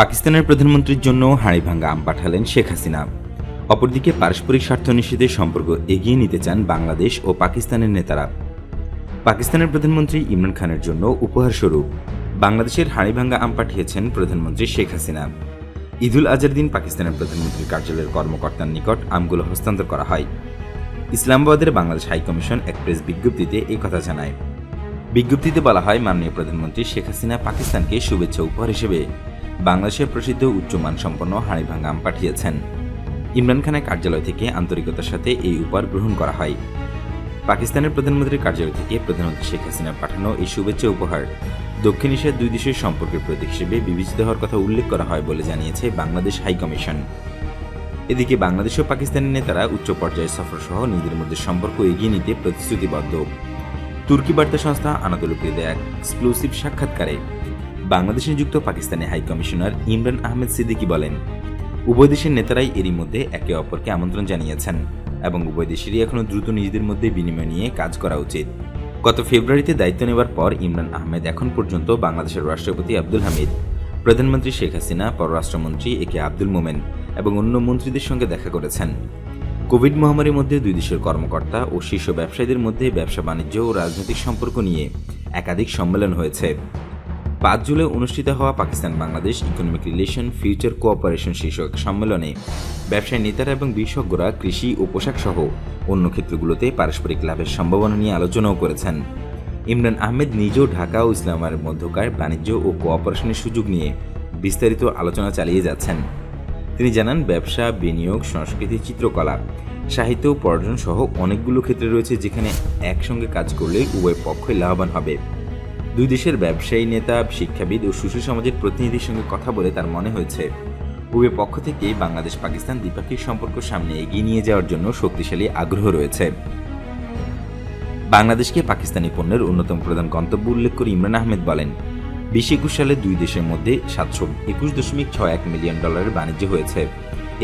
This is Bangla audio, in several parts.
পাকিস্তানের প্রধানমন্ত্রীর জন্য হাড়িভাঙ্গা আম পাঠালেন শেখ হাসিনা। অপরদিকে পারস্পরিক স্বার্থ নিষেধের সম্পর্ক এগিয়ে নিতে চান বাংলাদেশ ও পাকিস্তানের নেতারা। পাকিস্তানের প্রধানমন্ত্রী ইমরান খানের জন্য উপহারস্বরূপ বাংলাদেশের হাড়িভাঙ্গা আম পাঠিয়েছেন প্রধানমন্ত্রী শেখ হাসিনা। ঈদুল আজহার দিন পাকিস্তানের প্রধানমন্ত্রীর কার্যালয়ের কর্মকর্তার নিকট আমগুলো হস্তান্তর করা হয়। ইসলামাবাদের বাংলাদেশ হাইকমিশন এক প্রেস বিজ্ঞপ্তিতে এই কথা জানায়। বিজ্ঞপ্তিতে বলা হয়, মাননীয় প্রধানমন্ত্রী শেখ হাসিনা পাকিস্তানকে শুভেচ্ছা উপহার হিসেবে বাংলাদেশের প্রসিদ্ধ উচ্চমান সম্পন্ন হাড়িভাঙ্গা আম পাঠিয়েছেন। ইমরান খানের কার্যালয় থেকে আন্তরিকতার সাথে এই উপহার গ্রহণ করা হয়। পাকিস্তানের প্রধানমন্ত্রীর কার্যালয় থেকে প্রধানমন্ত্রী শেখ হাসিনা পাঠানো এই শুভেচ্ছা উপহার দক্ষিণ এশিয়ার দুই দেশের সম্পর্কের প্রতীক হিসেবে বিবেচিত হওয়ার কথা উল্লেখ করা হয় বলে জানিয়েছে বাংলাদেশ হাইকমিশন এদিকে বাংলাদেশ ও পাকিস্তানের নেতারা উচ্চ পর্যায়ের সফর সহ নিজেদের মধ্যে সম্পর্ক এগিয়ে নিতে প্রতিশ্রুতিবদ্ধ। তুর্কি বার্তা সংস্থা আনাদুলকে দেয়া এক এক্সক্লুসিভ সাক্ষাৎকারে বাংলাদেশে নিযুক্ত পাকিস্তানি হাই কমিশনার ইমরান আহমেদ সিদ্দিকী বলেন, উভয় দেশের নেতারাই এরই মধ্যে একে অপরকে আমন্ত্রণ জানিয়েছেন এবং উভয় দেশেরই এখনও দ্রুত নিজেদের মধ্যে বিনিময় নিয়ে কাজ করা উচিত। গত ফেব্রুয়ারিতে দায়িত্ব নেওয়ার পর ইমরান আহমেদ এখন পর্যন্ত বাংলাদেশের রাষ্ট্রপতি আব্দুল হামিদ, প্রধানমন্ত্রী শেখ হাসিনা, পররাষ্ট্রমন্ত্রী এ কে আব্দুল মোমেন এবং অন্য মন্ত্রীদের সঙ্গে দেখা করেছেন। কোভিড মহামারীর মধ্যে দুই দেশের কর্মকর্তা ও শীর্ষ ব্যবসায়ীদের মধ্যে ব্যবসা বাণিজ্য ও রাজনৈতিক সম্পর্ক নিয়ে একাধিক সম্মেলন হয়েছে। পাঁচ জুলাই অনুষ্ঠিত হওয়া Pakistan Bangladesh economic relation future cooperation শীর্ষক সম্মেলনে ব্যবসায়ী নেতারা এবং বিশেষজ্ঞরা কৃষি ও পোশাক সহ অন্য ক্ষেত্রগুলোতে পারস্পরিক লাভের সম্ভাবনা নিয়ে আলোচনাও করেছেন। ইমরান আহমেদ নিজেও ঢাকা ও ইসলামাবাদের মধ্যকার বাণিজ্য ও কোঅপারেশনের সুযোগ নিয়ে বিস্তারিত আলোচনা চালিয়ে যাচ্ছেন। তিনি জানান, ব্যবসা, বিনিয়োগ, সংস্কৃতি, চিত্রকলা, সাহিত্য পর্যটন সহ অনেকগুলো ক্ষেত্রে রয়েছে যেখানে একসঙ্গে কাজ করলে উভয় পক্ষই লাভবান হবে। দুই দেশের ব্যবসায়ী নেতা, শিক্ষাবিদ ও সুশীল সমাজের প্রতিনিধির সঙ্গে কথা বলে তার মনে হয়েছে। উভয় পক্ষ থেকে বাংলাদেশ পাকিস্তান দ্বিপাক্ষিক সম্পর্ক সামনে এগিয়ে নিয়ে যাওয়ার জন্য শক্তিশালী আগ্রহ রয়েছে। বাংলাদেশকে পাকিস্তানি পণ্যের অন্যতম প্রধান গন্তব্য উল্লেখ করে ইমরান আহমেদ বলেন, বিশ একুশ সালে দুই দেশের মধ্যে সাতশো একুশ দশমিক ছয় এক মিলিয়ন ডলারের বাণিজ্য হয়েছে।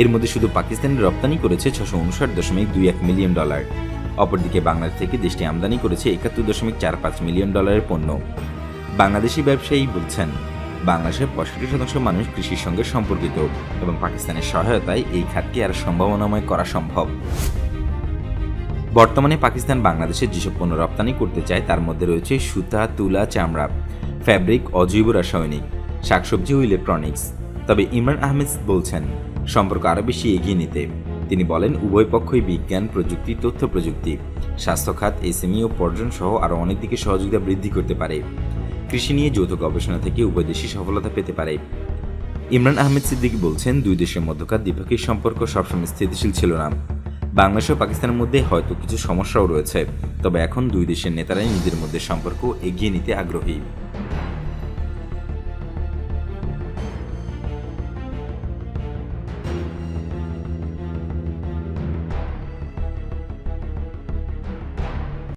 এর মধ্যে শুধু পাকিস্তানের রপ্তানি করেছে ছশো উনষাট দশমিক দুই এক মিলিয়ন ডলার। অপরদিকে বাংলাদেশ থেকে দেশটি আমদানি করেছে একাত্তর দশমিক চার পাঁচ মিলিয়ন ডলারের পণ্য। বাংলাদেশি ব্যবসায়ী বলছেন, বাংলাদেশের পঁয়ষট্টি শতাংশ মানুষ কৃষির সঙ্গে সম্পর্কিত এবং পাকিস্তানের সহায়তায় এই খাতকে আর সম্ভাবনাময় করা সম্ভব। বর্তমানে পাকিস্তান বাংলাদেশে যেসব পণ্য রপ্তানি করতে চায়, তার মধ্যে রয়েছে সুতা, তুলা, চামড়া, ফ্যাব্রিক, অজৈব রাসায়নিক, শাকসবজি ও ইলেকট্রনিক্স। তবে ইমরান আহমেদ বলছেন, সম্পর্ক আরও বেশি এগিয়ে নিতে। তিনি বলেন, উভয় পক্ষই বিজ্ঞান, প্রযুক্তি, তথ্য প্রযুক্তি, স্বাস্থ্য খাত, এসএমই ও পর্যটন সহ আরও অনেক দিকে সহযোগিতা বৃদ্ধি করতে পারে। কৃষি নিয়ে যৌথ গবেষণা থেকে উভয় দেশই সফলতা পেতে পারে। ইমরান আহমেদ সিদ্দিকী বলছেন, দুই দেশের মধ্যকার দ্বিপাক্ষিক সম্পর্ক সবসময় স্থিতিশীল ছিল না। বাংলাদেশ ও পাকিস্তানের মধ্যে হয়তো কিছু সমস্যাও রয়েছে, তবে এখন দুই দেশের নেতারাই নিজেদের মধ্যে সম্পর্ক এগিয়ে নিতে আগ্রহী।